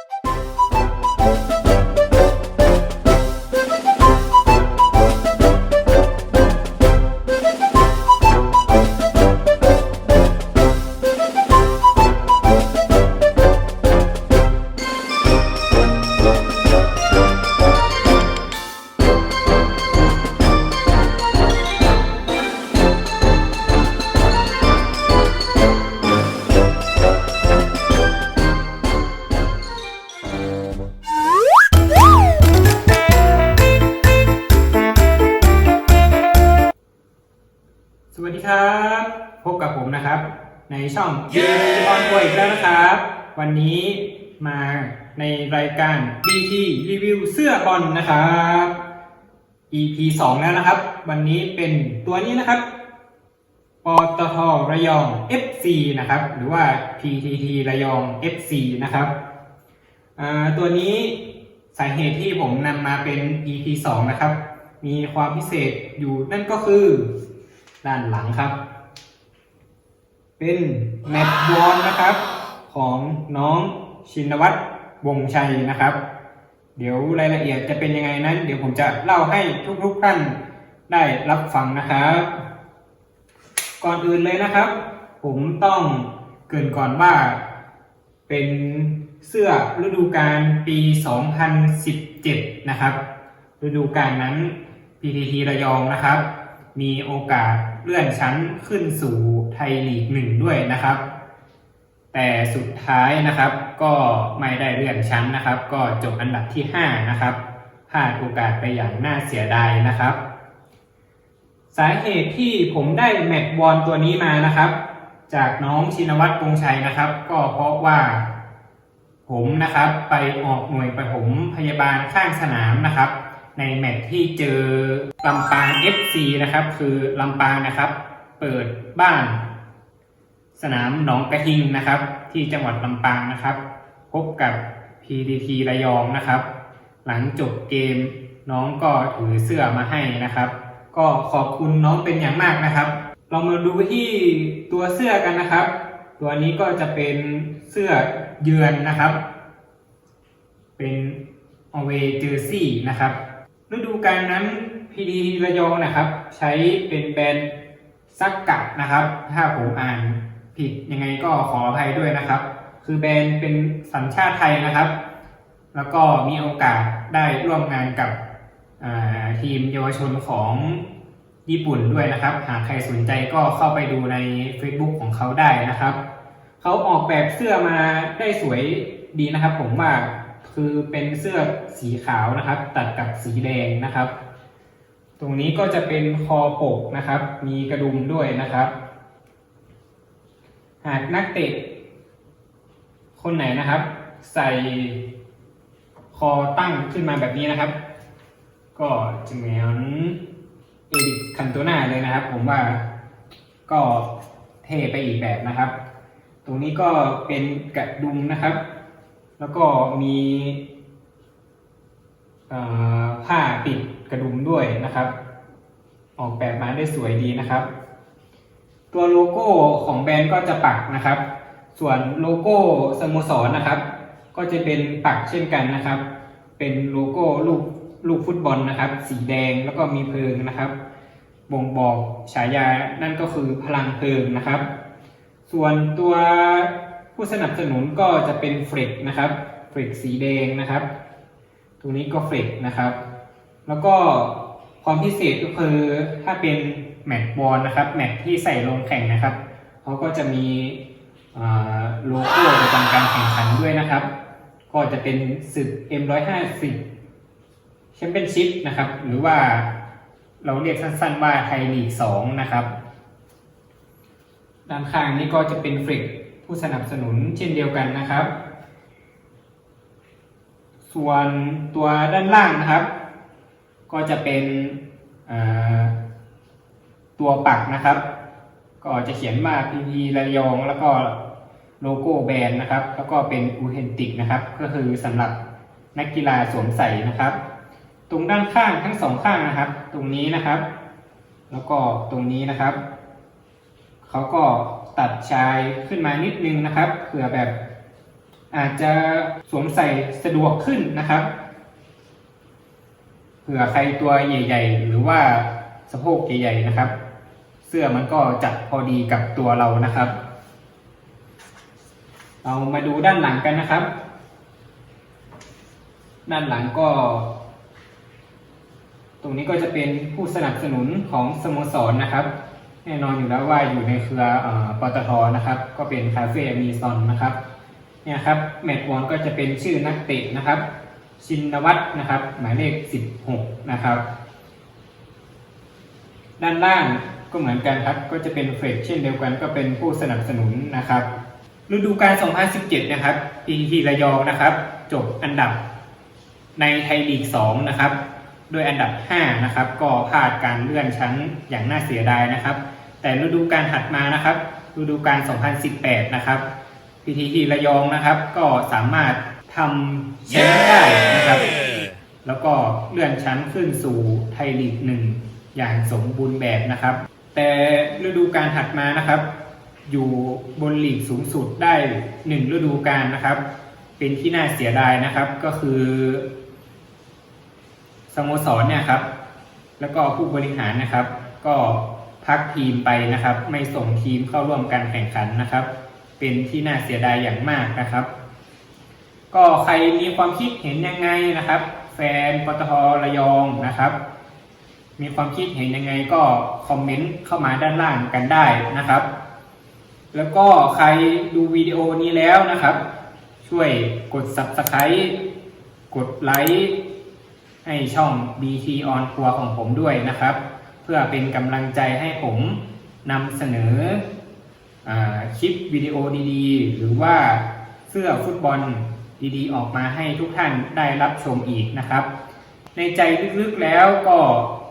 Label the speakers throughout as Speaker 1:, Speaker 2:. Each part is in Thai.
Speaker 1: Thank you. ในช่องเกมออนทัวร์อีกแล้วนะครับ วันนี้มาในรายการ BT รีวิวเสื้อบอลนะครับ EP 2 แล้วนะครับ วันนี้เป็นตัวนี้นะครับปตทระยอง FC นะครับ หรือว่า PTT ระยอง FC นะครับอ่าตัวนี้สาเหตุที่ผมนำมาเป็น EP 2 นะครับ มีความพิเศษอยู่นั่นก็คือด้านหลังครับ เป็นแมตช์บอลนะครับ ของน้องชินวัตรวงชัยนะครับ เดี๋ยวรายละเอียดจะเป็นยังไงนั้น เดี๋ยวผมจะเล่าให้ทุกๆท่านได้รับฟังนะครับ ก่อนอื่นเลยนะครับ ผมต้องเกรินก่อนว่าเป็นเสื้อฤดูกาลปี 2017 นะครับ ฤดูกาลนั้น PTT ระยองนะครับ มีโอกาส เลื่อนชั้นขึ้นสู่ไทยลีกหนึ่งด้วยนะครับ แต่สุดท้ายนะครับก็ไม่ได้เลื่อนชั้นนะครับ ก็จบอันดับที่ 5 นะครับพลาดโอกาสไปอย่างน่าเสียดายนะครับ สาเหตุที่ผมได้แมตช์บอลตัวนี้มานะครับ จากน้องชินวัตรกงชัยนะครับ ก็เพราะว่าผมนะครับไปออกหน่วยปฐมพยาบาลข้างสนามนะครับ ในแมตช์ที่เจอลำปาง FC นะครับ คือลำปางนะครับ เปิดบ้าน สนามหนองกระทิงนะครับ ที่จังหวัดลำปางนะครับ พบกับ PDT ระยองนะครับ หลังจบเกมน้องก็ถือเสื้อมาให้นะครับ ก็ขอบคุณน้องเป็นอย่างมากนะครับ เรามาดูที่ตัวเสื้อกันนะครับ ตัวนี้ก็จะเป็นเสื้อเยือนนะครับ เป็น away jersey นะครับ ฤดูกาลนั้น PD ระยองนะครับ ใช้เป็นแบรนด์ซักกะนะครับ ถ้าผมอ่านผิดยังไงก็ขออภัยด้วยนะครับ คือแบรนด์เป็นสัญชาติไทยนะครับ แล้วก็มีโอกาสได้ร่วมงานกับทีมเยาวชนของญี่ปุ่นด้วยนะครับ หากใครสนใจก็เข้าไปดูใน Facebook ของเขาได้นะครับ เขาออกแบบเสื้อมาได้สวยดีนะครับ ผมว่า คือเป็นเสื้อสีขาวนะครับ ตัดกับสีแดงนะครับ ตรงนี้ก็จะเป็นคอปกนะครับ มีกระดุมด้วยนะครับ หากนักเตะคนไหนนะครับ ใส่คอตั้งขึ้นมาแบบนี้นะครับ ก็จะเหมือนเอริกคันโตนาเลยนะครับ ผมว่าก็เท่ไปอีกแบบนะครับ ตรงนี้ก็เป็นกระดุมนะครับ แล้วก็มีผ้าปิดกระดุมด้วยนะครับ ออกแบบมาได้สวยดีนะครับ ตัวโลโก้ของแบรนด์ก็จะปักนะครับ ส่วนโลโก้สโมสรนะครับ ก็จะเป็นปักเช่นกันนะครับ เป็นโลโก้ลูกลูกฟุตบอลนะครับ สีแดงแล้วก็มีเพลิงนะครับ บ่งบอกฉายานั่นก็คือพลังเพลิงนะครับ ส่วนตัว ผู้สนับสนุนก็จะเป็นเฟรกนะครับเฟรกสีแดงนะครับ ตรงนี้ก็เฟรกนะครับ แล้วก็ความพิเศษก็คือถ้าเป็นแมตช์บอลนะครับ แมตช์ที่ใส่ลงแข่งนะครับเขาก็จะมีโลโก้ประจำการแข่งขันด้วยนะครับ ก็จะเป็นศึก M150 แชมเปี้ยนชิพนะครับ หรือว่าเราเรียกสั้นๆว่าไทยลีก2นะครับ ด้านข้างนี้ก็จะเป็นฟริก ผู้สนับสนุนเช่นเดียวกันนะครับ ส่วนตัวด้านล่างนะครับ ก็จะเป็นตัวปักนะครับ ก็จะเขียนว่า PP ระยองแล้วก็โลโก้แบรนด์นะครับ แล้วก็เป็นอูเทนติกนะครับ ก็คือสำหรับนักกีฬาสวมใส่นะครับ ตรงด้านข้างทั้งสองข้างนะครับ ตรงนี้นะครับ แล้วก็ตรงนี้นะครับเขาก็ ตัดชายขึ้นมานิดนึงนะครับเผื่อแบบอาจจะสวมใส่สะดวกขึ้นนะครับเผื่อใครตัวใหญ่ ๆ หรือว่าสะโพกใหญ่ๆนะครับ เสื้อมันก็จัดพอดีกับตัวเรานะครับ เรามาดูด้านหลังกันนะครับ ด้านหลังก็ ตรงนี้ก็จะเป็นผู้สนับสนุนของสโมสรนะครับ แน่นอนอยู่แล้วว่าอยู่ในเครืออปตทนะครับ ก็เป็นคาเฟ่มีซอนนะครับเนี่ยครับแมตช์วอนก็จะเป็นชื่อนักเตะนะครับ ชินวัตรนะครับ หมายเลข 16 นะครับ ด้านล่างก็เหมือนกันครับ ก็จะเป็นเฟรดเช่นเดียวกันก็เป็นผู้สนับสนุนนะครับฤดูกาล 2017 นะครับ PTT ระยองนะครับ จบอันดับในไทยลีก 2 นะครับ โดยอันดับ 5 นะครับ ก็พลาดการเลื่อนชั้นอย่างน่าเสียดายนะครับ แต่ฤดูกาลถัดมานะครับ ฤดูกาล2018 นะครับ PTT ระยองนะครับ ก็สามารถทำแชมป์ได้นะครับ แล้วก็เลื่อนชั้นขึ้นสู่ไทยลีกหนึ่งอย่างสมบูรณ์แบบนะครับ แต่ฤดูกาลถัดมานะครับ อยู่บนลีกสูงสุดได้หนึ่งฤดูกาลนะครับ เป็นที่น่าเสียดายนะครับก็คือสโมสรเนี่ยครับ แล้วก็ผู้บริหารนะครับ ก็ พักทีมไปนะครับ ไม่ส่งทีมเข้าร่วมการแข่งขันนะครับ เป็นที่น่าเสียดายอย่างมากนะครับ ก็ใครมีความคิดเห็นยังไงนะครับ แฟนปตทระยองนะครับ มีความคิดเห็นยังไงก็คอมเมนต์เข้ามาด้านล่างกันได้นะครับ แล้วก็ใครดูวิดีโอนี้แล้วนะครับ ช่วยกด Subscribe กดไลค์ให้ช่อง BT on ครัวของผมด้วยนะครับ พื่อเป็นกำลังใจให้ผมนำเสนออคลิปวิดีโอดีๆ หรือว่าเสื้อฟุตบอลดีๆ ออกมาให้ทุกท่านได้รับชมอีกนะครับ ในใจลึกๆแล้วก็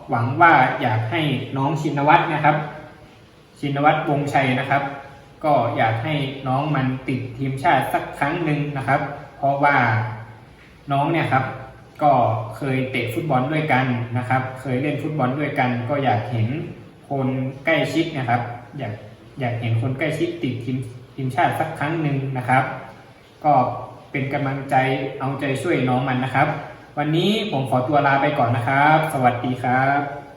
Speaker 1: หวังว่าอยากให้น้องชินวัตรนะครับ ชินวัตรวงชัยนะครับ ก็อยากให้น้องมันติดทีมชาติสักครั้งหนึ่งนะครับ เพราะว่าน้องเนี่ยครับ ก็เคยเตะฟุตบอลด้วยกันนะครับ เคยเล่นฟุตบอลด้วยกัน ก็อยากเห็นคนใกล้ชิดนะครับ อยากอยากเห็นคนใกล้ชิดติดทีมทีมชาติสักครั้งหนึ่งนะครับ ก็เป็นกำลังใจเอาใจช่วยน้องมันนะครับ วันนี้ผมขอตัวลาไปก่อนนะครับ สวัสดีครับ